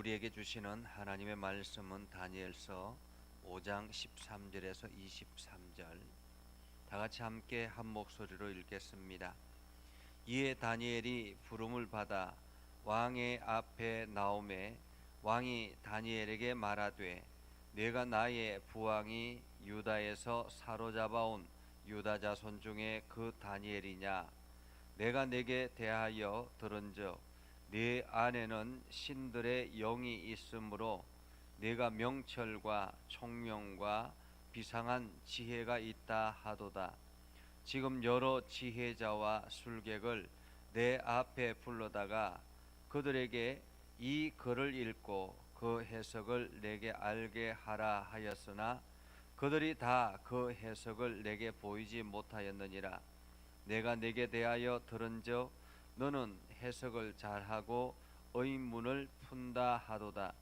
우리에게 주시는 하나님의 말씀은 다니엘서 5장 13절에서 23절 다 같이 함께 한 목소리로 읽겠습니다. 이에 다니엘이 부름을 받아 왕의 앞에 나오매 왕이 다니엘에게 말하되 내가 나의 부왕이 유다에서 사로잡아온 유다 자손 중에 그 다니엘이냐 내가 내게 대하여 들은즉 네 안에는 신들의 영이 있으므로 네가 명철과 총명과 비상한 지혜가 있다 하도다. 지금 여러 지혜자와 술객을 내 앞에 불러다가 그들에게 이 글을 읽고 그 해석을 내게 알게 하라 하였으나 그들이 다 그 해석을 내게 보이지 못하였느니라. 내가 내게 대하여 들은즉 너는 해석을 잘하고 의문을 푼다 하도다.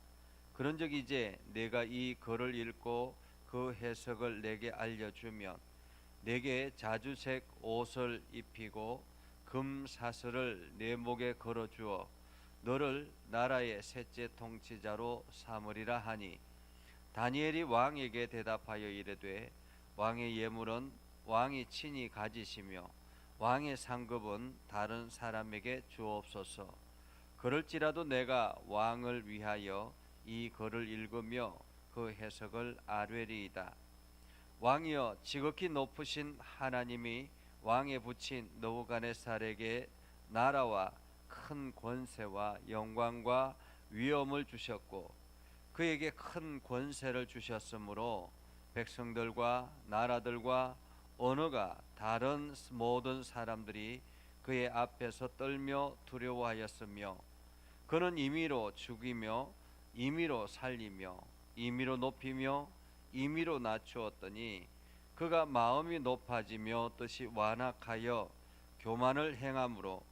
그런즉 이제 내가 이 글을 읽고 그 해석을 내게 알려주면 내게 자주색 옷을 입히고 금 사슬을 내 목에 걸어 주어 너를 나라의 셋째 통치자로 삼으리라 하니 다니엘이 왕에게 대답하여 이르되 왕의 예물은 왕이 친히 가지시며 왕의 상급은 다른 사람에게 주옵소서. 그럴지라도 내가 왕을 위하여 이 글을 읽으며 그 해석을 아뢰리이다. 왕이여 지극히 높으신 하나님이 왕에 붙인 너부갓네살에게 나라와 큰 권세와 영광과 위엄을 주셨고 그에게 큰 권세를 주셨으므로 백성들과 나라들과 언어가 다른 모든 사람들이 그의 앞에서 떨며 두려워하였으며 그는 임의로 죽이며 임의로 살리며 임의로 높이며 임의로 낮추었더니 그가 마음이 높아지며 뜻이 완악하여 교만을 행함으로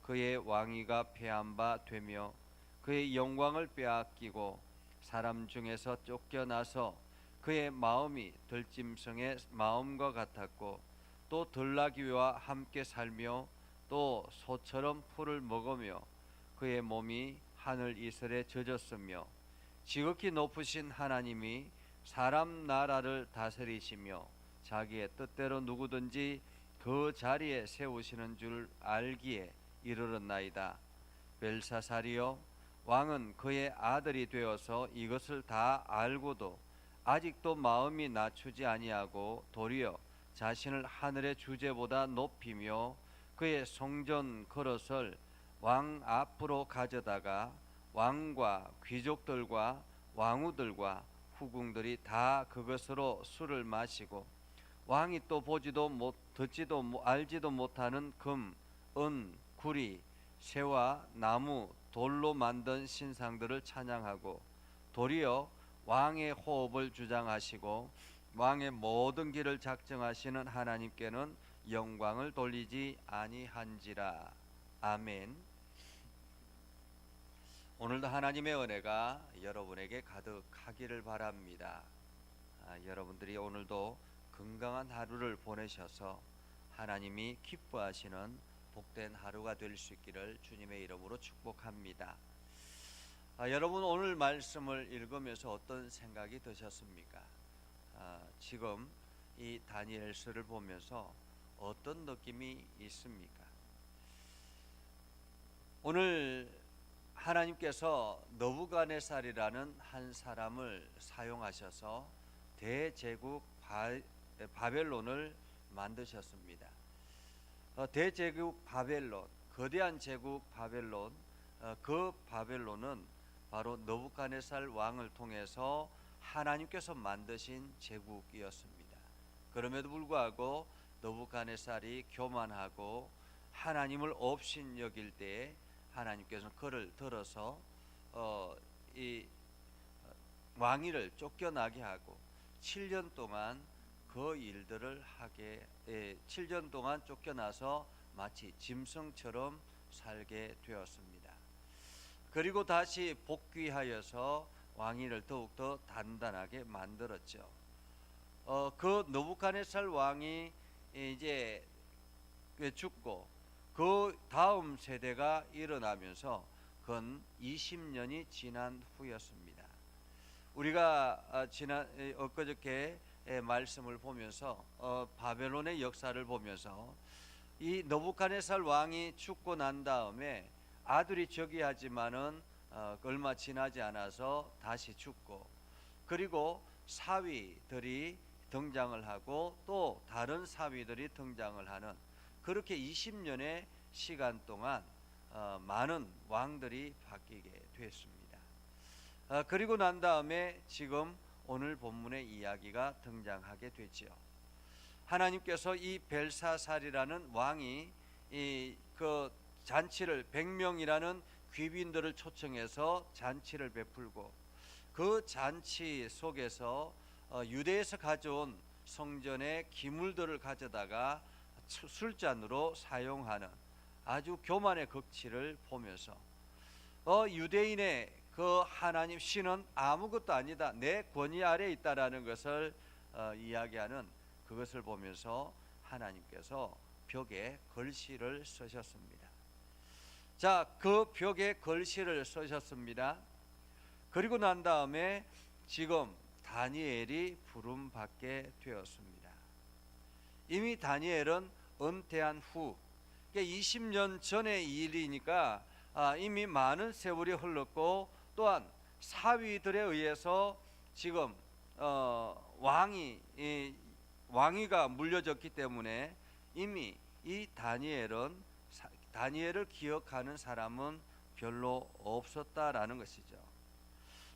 그의 왕위가 패한 바 되며 그의 영광을 빼앗기고 사람 중에서 쫓겨나서 그의 마음이 들짐승의 마음과 같았고 또 들나귀와 함께 살며 또 소처럼 풀을 먹으며 그의 몸이 하늘 이슬에 젖었으며 지극히 높으신 하나님이 사람 나라를 다스리시며 자기의 뜻대로 누구든지 그 자리에 세우시는 줄 알기에 이르렀나이다. 벨사살이여 왕은 그의 아들이 되어서 이것을 다 알고도 아직도 마음이 낮추지 아니하고 도리어 자신을 하늘의 주제보다 높이며 그의 성전 그릇을 왕 앞으로 가져다가 왕과 귀족들과 왕후들과 후궁들이 다 그것으로 술을 마시고 왕이 또 보지도 못 듣지도 못- 알지도 못하는 금, 은, 구리, 새와 나무, 돌로 만든 신상들을 찬양하고 도리어 왕의 호흡을 주장하시고 왕의 모든 길을 작정하시는 하나님께는 영광을 돌리지 아니한지라 아멘. 오늘도 하나님의 은혜가 여러분에게 가득하기를 바랍니다. 아, 여러분들이 오늘도 건강한 하루를 보내셔서 하나님이 기뻐하시는 복된 하루가 될 수 있기를 주님의 이름으로 축복합니다. 아, 여러분 오늘 말씀을 읽으면서 어떤 생각이 드셨습니까? 아, 지금 이 다니엘서를 보면서 어떤 느낌이 있습니까? 오늘 하나님께서 너부갓네살이라는 한 사람을 사용하셔서 대제국 바, 바벨론을 만드셨습니다. 어, 대제국 바벨론, 거대한 제국 바벨론, 어, 그 바벨론은 바로 너부갓네살 왕을 통해서 하나님께서 만드신 제국이었습니다. 그럼에도 불구하고 너부갓네살이 교만하고 하나님을 없인 여길 때에 하나님께서는 그를 들어서 어, 이 왕위를 쫓겨나게 하고 7년 동안 그 일들을 하게 예, 7년 동안 쫓겨나서 마치 짐승처럼 살게 되었습니다. 그리고 다시 복귀하여서 왕위를 더욱더 단단하게 만들었죠. 어, 그 너부갓네살 왕이 이제 죽고 그 다음 세대가 일어나면서 근 20년이 지난 후였습니다. 우리가 아, 지난 에, 엊그저께 에, 말씀을 보면서 어, 바벨론의 역사를 보면서 이 너부갓네살 왕이 죽고 난 다음에 아들이 저기하지만은 어, 얼마 지나지 않아서 다시 죽고 그리고 사위들이 등장을 하고 또 다른 사위들이 등장을 하는 그렇게 20년의 시간 동안 어, 많은 왕들이 바뀌게 됐습니다. 어, 그리고 난 다음에 지금 오늘 본문의 이야기가 등장하게 되지요. 하나님께서 이 벨사살이라는 왕이 이그 잔치를 100명이라는 귀빈들을 초청해서 잔치를 베풀고 그 잔치 속에서 어, 유대에서 가져온 성전의 기물들을 가져다가 수- 술잔으로 사용하는 아주 교만의 극치를 보면서 어, 유대인의 그 하나님 신은 아무것도 아니다 내 권위 아래 있다라는 것을 어, 이야기하는 그것을 보면서 하나님께서 벽에 글씨를 쓰셨습니다. 자, 그 벽에 글씨를 쓰셨습니다. 그리고 난 다음에 지금 다니엘이 부름 받게 되었습니다. 이미 다니엘은 은퇴한 후 20년 전의 일이니까 아, 이미 많은 세월이 흘렀고 또한 사위들에 의해서 지금 어, 왕이 이, 왕위가 물려졌기 때문에 이미 이 다니엘은 사- 다니엘을 기억하는 사람은 별로 없었다라는 것이죠.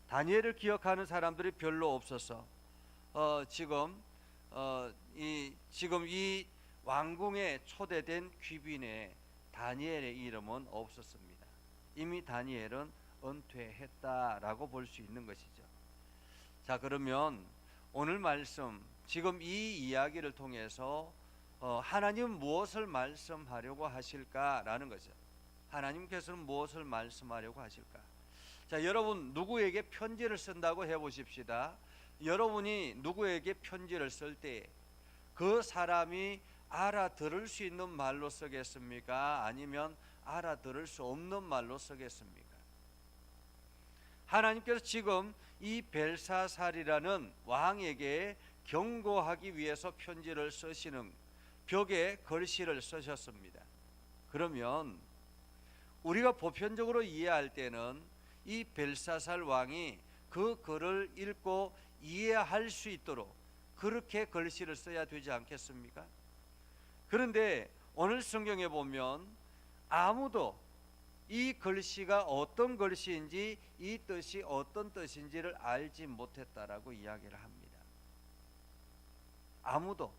다니엘을 기억하는 사람들이 별로 없어서 어, 지금 어, 이 지금 이 왕궁에 초대된 귀빈에 다니엘의 이름은 없었습니다. 이미 다니엘은 은퇴했다라고 볼 수 있는 것이죠. 자 그러면 오늘 말씀 지금 이 이야기를 통해서 어, 하나님 무엇을 말씀하려고 하실까라는 거죠. 하나님께서는 무엇을 말씀하려고 하실까? 자 여러분 누구에게 편지를 쓴다고 해 보십시다. 여러분이 누구에게 편지를 쓸 때 그 사람이 알아들을 수 있는 말로 쓰겠습니까? 아니면 알아들을 수 없는 말로 쓰겠습니까? 하나님께서 지금 이 벨사살이라는 왕에게 경고하기 위해서 편지를 쓰시는 벽에 글씨를 쓰셨습니다. 그러면 우리가 보편적으로 이해할 때는 이 벨사살 왕이 그 글을 읽고 이해할 수 있도록 그렇게 글씨를 써야 되지 않겠습니까? 그런데 오늘 성경에 보면 아무도 이 글씨가 어떤 글씨인지 이 뜻이 어떤 뜻인지를 알지 못했다라고 이야기를 합니다. 아무도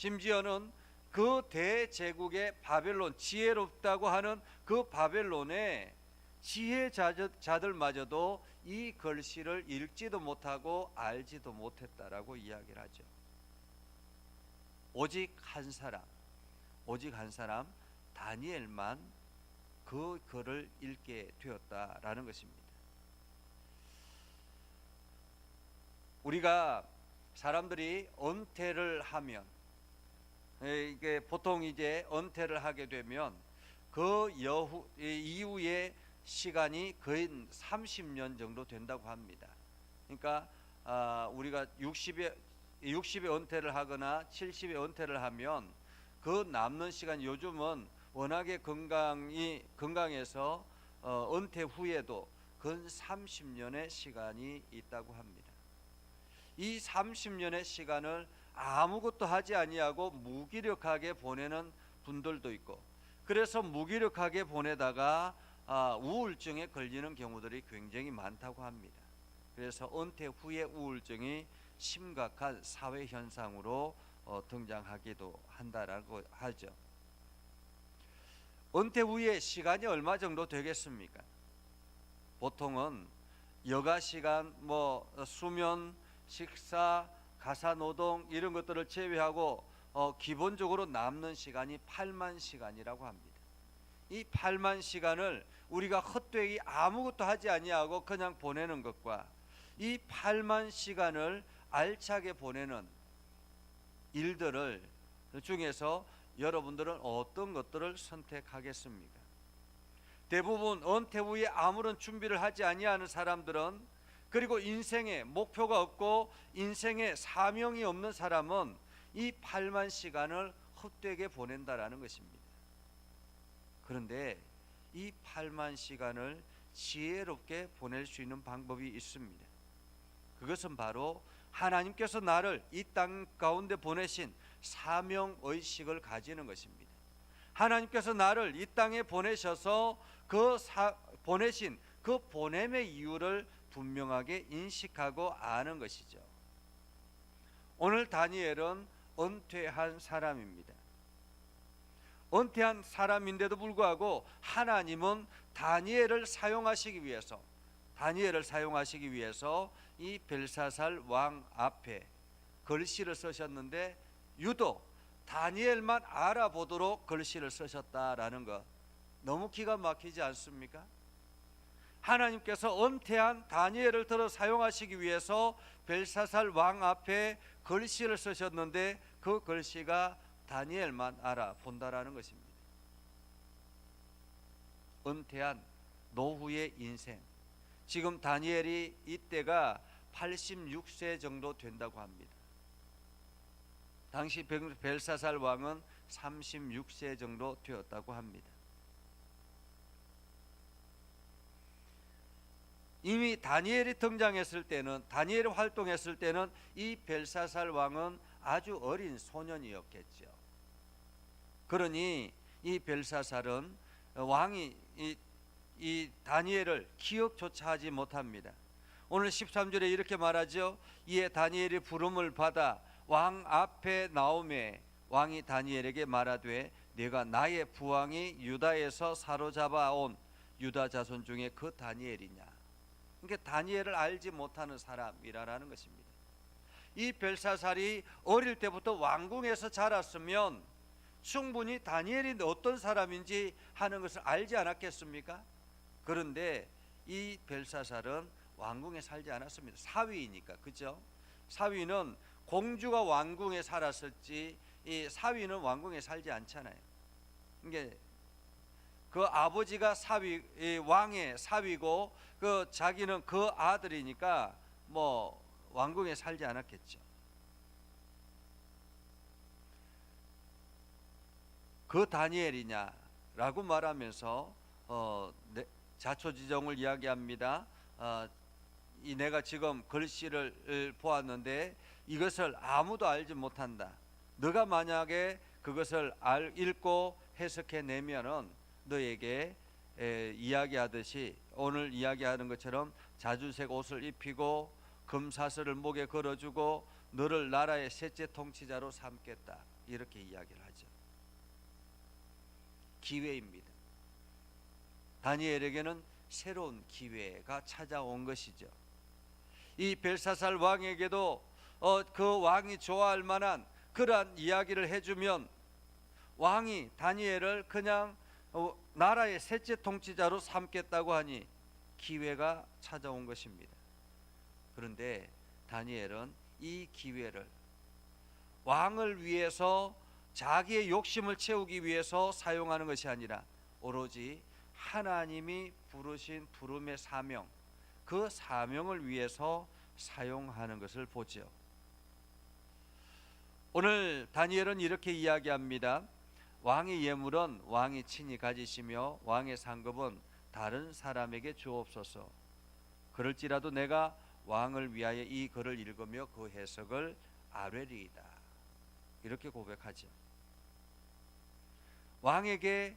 심지어는 그 대제국의 바벨론 지혜롭다고 하는 그 바벨론의 지혜자들마저도 이 글씨를 읽지도 못하고 알지도 못했다라고 이야기를 하죠. 오직 한 사람, 오직 한 사람 다니엘만 그 글을 읽게 되었다라는 것입니다. 우리가 사람들이 은퇴를 하면 에, 이게 보통 이제 은퇴를 하게 되면 그 여후 이 이후에 시간이 거의 30년 정도 된다고 합니다. 그러니까 아, 우리가 60에 60에 은퇴를 하거나 70에 은퇴를 하면 그 남는 시간 요즘은 워낙에 건강이 건강해서 어, 은퇴 후에도 근 30년의 시간이 있다고 합니다. 이 30년의 시간을 아무것도 하지 아니하고 무기력하게 보내는 분들도 있고 그래서 무기력하게 보내다가 아, 우울증에 걸리는 경우들이 굉장히 많다고 합니다. 그래서 은퇴 후에 우울증이 심각한 사회 현상으로 어, 등장하기도 한다라고 하죠. 은퇴 후에 시간이 얼마 정도 되겠습니까? 보통은 여가 시간, 뭐 어, 수면, 식사, 가사 노동 이런 것들을 제외하고 어, 기본적으로 남는 시간이 8만 시간이라고 합니다. 이 8만 시간을 우리가 헛되이 아무것도 하지 아니하고 그냥 보내는 것과 이 8만 시간을 알차게 보내는 일들을 중에서 여러분들은 어떤 것들을 선택하겠습니까? 대부분 은퇴 후에 아무런 준비를 하지 아니하는 사람들은 그리고 인생에 목표가 없고 인생에 사명이 없는 사람은 이 8만 시간을 헛되게 보낸다라는 것입니다. 그런데 이 8만 시간을 지혜롭게 보낼 수 있는 방법이 있습니다. 그것은 바로 하나님께서 나를 이 땅 가운데 보내신 사명 의식을 가지는 것입니다. 하나님께서 나를 이 땅에 보내셔서 그 사, 보내신 그 보냄의 이유를 분명하게 인식하고 아는 것이죠. 오늘 다니엘은 은퇴한 사람입니다. 은퇴한 사람인데도 불구하고 하나님은 다니엘을 사용하시기 위해서 다니엘을 사용하시기 위해서 이 벨사살 왕 앞에 글씨를 쓰셨는데 유독 다니엘만 알아보도록 글씨를 쓰셨다라는 것 너무 기가 막히지 않습니까? 하나님께서 은퇴한 다니엘을 들어 사용하시기 위해서 벨사살 왕 앞에 글씨를 쓰셨는데 그 글씨가 다니엘만 알아본다라는 것입니다. 은퇴한 노후의 인생. 지금 다니엘이 이때가 86세 정도 된다고 합니다. 당시 벨사살 왕은 36세 정도 되었다고 합니다. 이미 다니엘이 등장했을 때는 다니엘이 활동했을 때는 이 벨사살 왕은 아주 어린 소년이었겠죠. 그러니 이 벨사살은 왕이 이, 이 다니엘을 기억조차 하지 못합니다. 오늘 13절에 이렇게 말하죠. 이에 다니엘이 부름을 받아 왕 앞에 나오매 왕이 다니엘에게 말하되 내가 나의 부왕이 유다에서 사로잡아 온 유다 자손 중에 그 다니엘이냐. 그러니까 다니엘을 알지 못하는 사람이라는 것입니다. 이 벨사살이 어릴 때부터 왕궁에서 자랐으면 충분히 다니엘이 어떤 사람인지 하는 것을 알지 않았겠습니까? 그런데 이 벨사살은 왕궁에 살지 않았습니다. 사위이니까 그죠? 사위는 공주가 왕궁에 살았을지 이 사위는 왕궁에 살지 않잖아요. 이게 그 아버지가 사위 왕의 사위고 그 자기는 그 아들이니까 뭐 왕궁에 살지 않았겠죠. 그 다니엘이냐라고 말하면서 어, 네, 자초지종을 이야기합니다. 어, 이 내가 지금 글씨를 보았는데 이것을 아무도 알지 못한다. 너가 만약에 그것을 알, 읽고 해석해 내면은 너에게 에, 이야기하듯이 오늘 이야기하는 것처럼 자주색 옷을 입히고 금사슬을 목에 걸어주고 너를 나라의 셋째 통치자로 삼겠다 이렇게 이야기를 하죠. 기회입니다. 다니엘에게는 새로운 기회가 찾아온 것이죠. 이 벨사살 왕에게도 어, 그 왕이 좋아할 만한 그러한 이야기를 해주면 왕이 다니엘을 그냥 어, 나라의 셋째 통치자로 삼겠다고 하니 기회가 찾아온 것입니다. 그런데 다니엘은 이 기회를 왕을 위해서 자기의 욕심을 채우기 위해서 사용하는 것이 아니라 오로지 하나님이 부르신 부름의 사명, 그 사명을 위해서 사용하는 것을 보죠. 오늘 다니엘은 이렇게 이야기합니다. 왕의 예물은 왕이 친히 가지시며 왕의 상급은 다른 사람에게 주옵소서. 그럴지라도 내가 왕을 위하여 이 글을 읽으며 그 해석을 아뢰리이다. 이렇게 고백하죠. 왕에게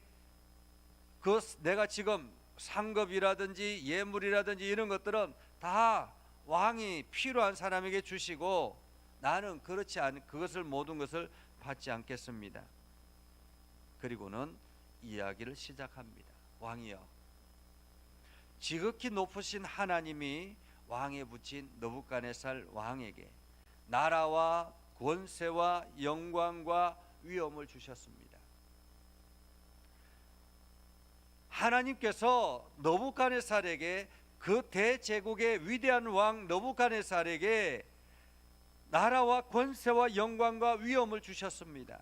그 내가 지금 상급이라든지 예물이라든지 이런 것들은 다 왕이 필요한 사람에게 주시고 나는 그렇지 않 그것을 모든 것을 받지 않겠습니다. 그리고는 이야기를 시작합니다. 왕이여 지극히 높으신 하나님이 왕에 붙인 너부갓네살 왕에게 나라와 권세와 영광과 위엄을 주셨습니다. 하나님께서 너부갓네살에게 그 대제국의 위대한 왕 너부갓네살에게 나라와 권세와 영광과 위엄을 주셨습니다.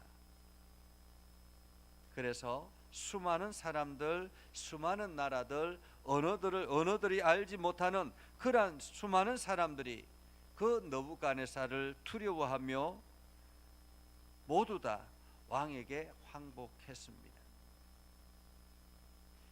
그래서 수많은 사람들, 수많은 나라들, 언어들을 언어들이 알지 못하는 그러한 수많은 사람들이 그 너부갓네살을 두려워하며 모두 다 왕에게 항복했습니다.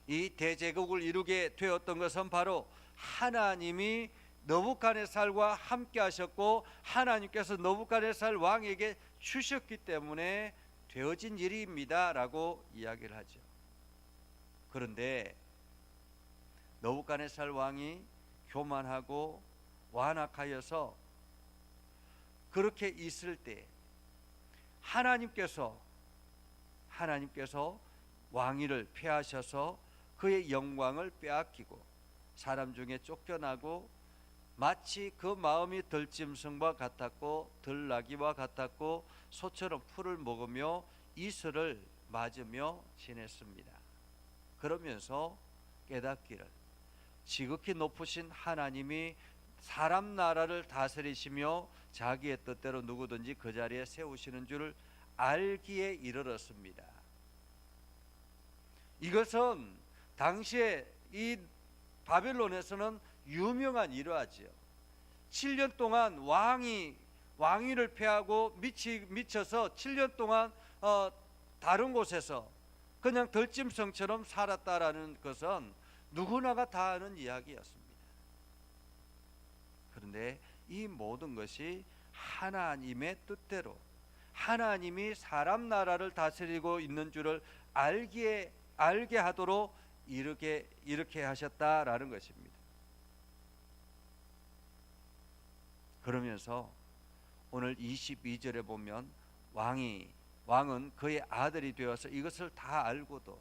이 대제국을 이루게 되었던 것은 바로 하나님이 너부갓네살과 함께 하셨고 하나님께서 너부갓네살 왕에게 주셨기 때문에 되어진 일입니다라고 이야기를 하죠. 그런데 너부갓네살 왕이 교만하고 완악하여서 그렇게 있을 때 하나님께서 하나님께서 왕위를 폐하셔서 그의 영광을 빼앗기고 사람 중에 쫓겨나고 마치 그 마음이 들짐승과 같았고 들나귀와 같았고 소처럼 풀을 먹으며 이슬을 맞으며 지냈습니다. 그러면서 깨닫기를 지극히 높으신 하나님이 사람 나라를 다스리시며 자기의 뜻대로 누구든지 그 자리에 세우시는 줄을 알기에 이르렀습니다. 이것은 당시에 이 바벨론에서는 유명한 일화지요. 7년 동안 왕이 왕위를 폐하고 미치 미쳐서 7년 동안 어, 다른 곳에서 그냥 덜짐승처럼 살았다라는 것은 누구나가 다 아는 이야기였습니다. 그런데 이 모든 것이 하나님의 뜻대로 하나님이 사람 나라를 다스리고 있는 줄을 알기에 알게 하도록 이렇게 이렇게 하셨다라는 것입니다. 그러면서 오늘 22절에 보면 왕이 왕은 그의 아들이 되어서 이것을 다 알고도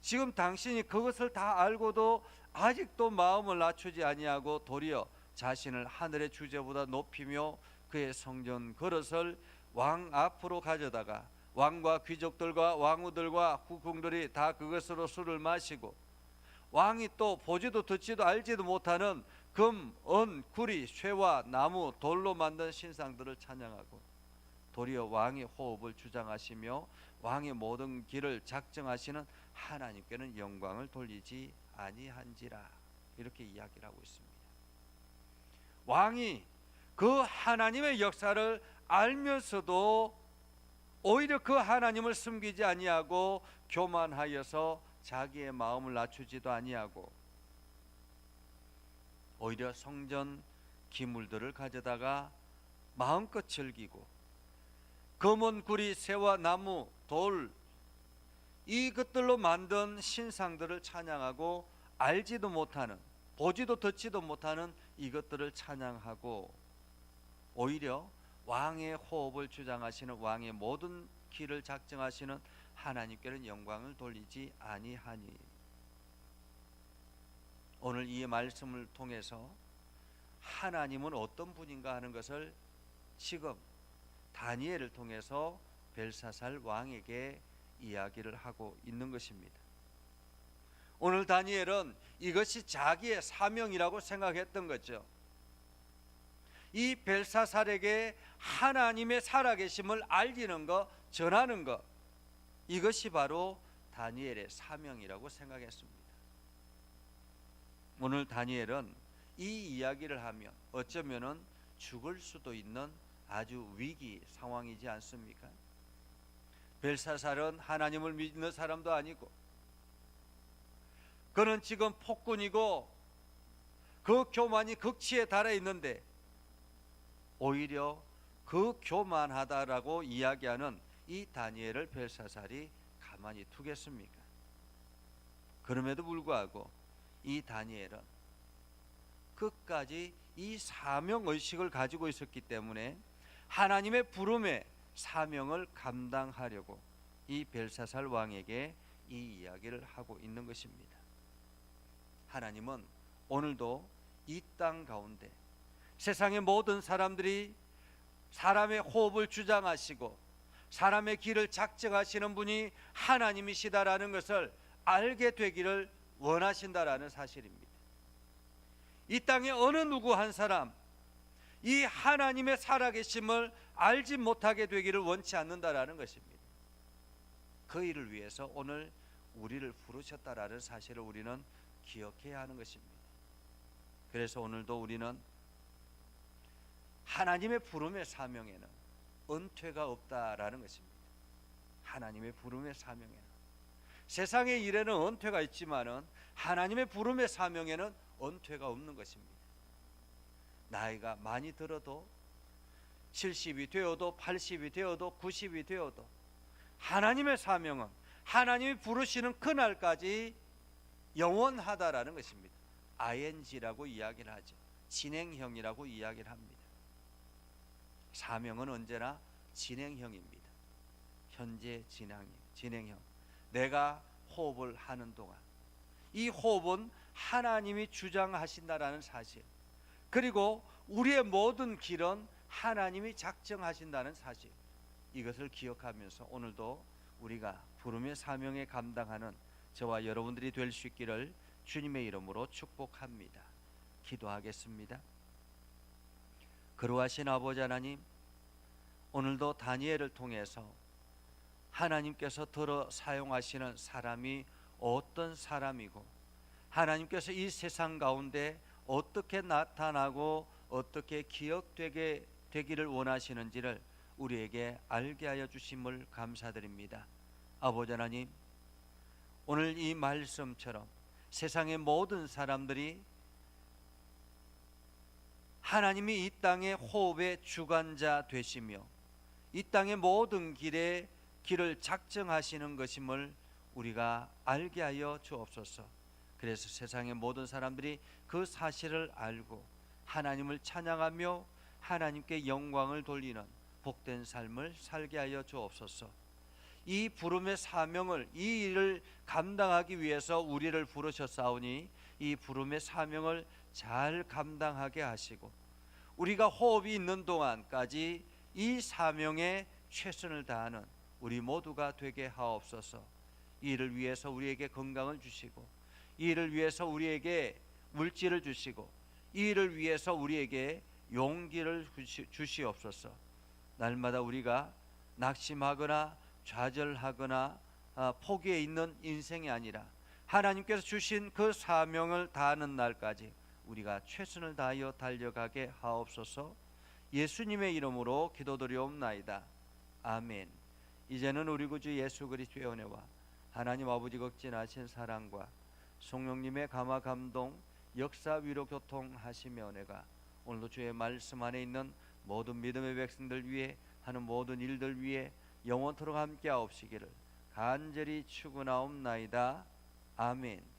지금 당신이 그것을 다 알고도 아직도 마음을 낮추지 아니하고 도리어 자신을 하늘의 주제보다 높이며 그의 성전 그릇을 왕 앞으로 가져다가 왕과 귀족들과 왕후들과 후궁들이 다 그것으로 술을 마시고 왕이 또 보지도 듣지도 알지도 못하는 금, 은, 구리, 쇠와 나무, 돌로 만든 신상들을 찬양하고 도리어 왕의 호흡을 주장하시며 왕의 모든 길을 작정하시는 하나님께는 영광을 돌리지 아니한지라 이렇게 이야기를 하고 있습니다. 왕이 그 하나님의 역사를 알면서도 오히려 그 하나님을 숨기지 아니하고 교만하여서 자기의 마음을 낮추지도 아니하고 오히려 성전 기물들을 가져다가 마음껏 즐기고 검은 구리 새와 나무 돌 이것들로 만든 신상들을 찬양하고 알지도 못하는 보지도 듣지도 못하는 이것들을 찬양하고 오히려 왕의 호흡을 주장하시는 왕의 모든 길을 작정하시는 하나님께는 영광을 돌리지 아니하니 오늘 이 말씀을 통해서 하나님은 어떤 분인가 하는 것을 지금 다니엘을 통해서 벨사살 왕에게 이야기를 하고 있는 것입니다. 오늘 다니엘은 이것이 자기의 사명이라고 생각했던 거죠. 이 벨사살에게 하나님의 살아계심을 알리는 것, 전하는 것, 이것이 바로 다니엘의 사명이라고 생각했습니다. 오늘 다니엘은 이 이야기를 하면 어쩌면은 죽을 수도 있는 아주 위기 상황이지 않습니까? 벨사살은 하나님을 믿는 사람도 아니고 그는 지금 폭군이고 그 교만이 극치에 달해 있는데 오히려 그 교만하다라고 이야기하는 이 다니엘을 벨사살이 가만히 두겠습니까? 그럼에도 불구하고 이 다니엘은 끝까지 이 사명 의식을 가지고 있었기 때문에 하나님의 부름에 사명을 감당하려고 이 벨사살 왕에게 이 이야기를 하고 있는 것입니다. 하나님은 오늘도 이 땅 가운데 세상의 모든 사람들이 사람의 호흡을 주장하시고 사람의 길을 작정하시는 분이 하나님이시다라는 것을 알게 되기를 원하신다라는 사실입니다. 이 땅에 어느 누구 한 사람 이 하나님의 살아계심을 알지 못하게 되기를 원치 않는다라는 것입니다. 그 일을 위해서 오늘 우리를 부르셨다라는 사실을 우리는 기억해야 하는 것입니다. 그래서 오늘도 우리는 하나님의 부름의 사명에는 은퇴가 없다라는 것입니다. 하나님의 부름의 사명에는 세상의 일에는 은퇴가 있지만은 하나님의 부름의 사명에는 은퇴가 없는 것입니다. 나이가 많이 들어도 70이 되어도 80이 되어도 90이 되어도 하나님의 사명은 하나님이 부르시는 그날까지 영원하다라는 것입니다. ing라고 이야기를 하죠. 진행형이라고 이야기를 합니다. 사명은 언제나 진행형입니다. 현재 진행 진행형. 내가 호흡을 하는 동안 이 호흡은 하나님이 주장하신다라는 사실. 그리고 우리의 모든 길은 하나님이 작정하신다는 사실. 이것을 기억하면서 오늘도 우리가 부름의 사명에 감당하는 저와 여러분들이 될 수 있기를 주님의 이름으로 축복합니다. 기도하겠습니다. 그러하신 아버지 하나님, 오늘도 다니엘을 통해서 하나님께서 들어 사용하시는 사람이 어떤 사람이고 하나님께서 이 세상 가운데 어떻게 나타나고 어떻게 기억되게 되기를 원하시는지를 우리에게 알게 하여 주심을 감사드립니다. 아버지 하나님, 오늘 이 말씀처럼 세상의 모든 사람들이 하나님이 이 땅의 호흡의 주관자 되시며 이 땅의 모든 길에 길을 작정하시는 것임을 우리가 알게 하여 주옵소서. 그래서 세상의 모든 사람들이 그 사실을 알고 하나님을 찬양하며 하나님께 영광을 돌리는 복된 삶을 살게 하여 주옵소서. 이 부름의 사명을 이 일을 감당하기 위해서 우리를 부르셨사오니 이 부름의 사명을 잘 감당하게 하시고 우리가 호흡이 있는 동안까지 이 사명에 최선을 다하는 우리 모두가 되게 하옵소서. 이 일을 위해서 우리에게 건강을 주시고 이 일을 위해서 우리에게 물질을 주시고 이 일을 위해서 우리에게 용기를 주시- 주시옵소서. 날마다 우리가 낙심하거나 좌절하거나 아, 포기에 있는 인생이 아니라 하나님께서 주신 그 사명을 다하는 날까지 우리가 최선을 다하여 달려가게 하옵소서. 예수님의 이름으로 기도드리옵나이다. 아멘. 이제는 우리 구주 예수 그리스도의 은혜와 하나님 아버지 극진하신 사랑과 성령님의 감화 감동 역사 위로 교통하시며 은혜가 오늘도 주의 말씀 안에 있는 모든 믿음의 백성들 위해 하는 모든 일들 위해 영원토록 함께 하옵시기를 간절히 축원하옵나이다. 아멘.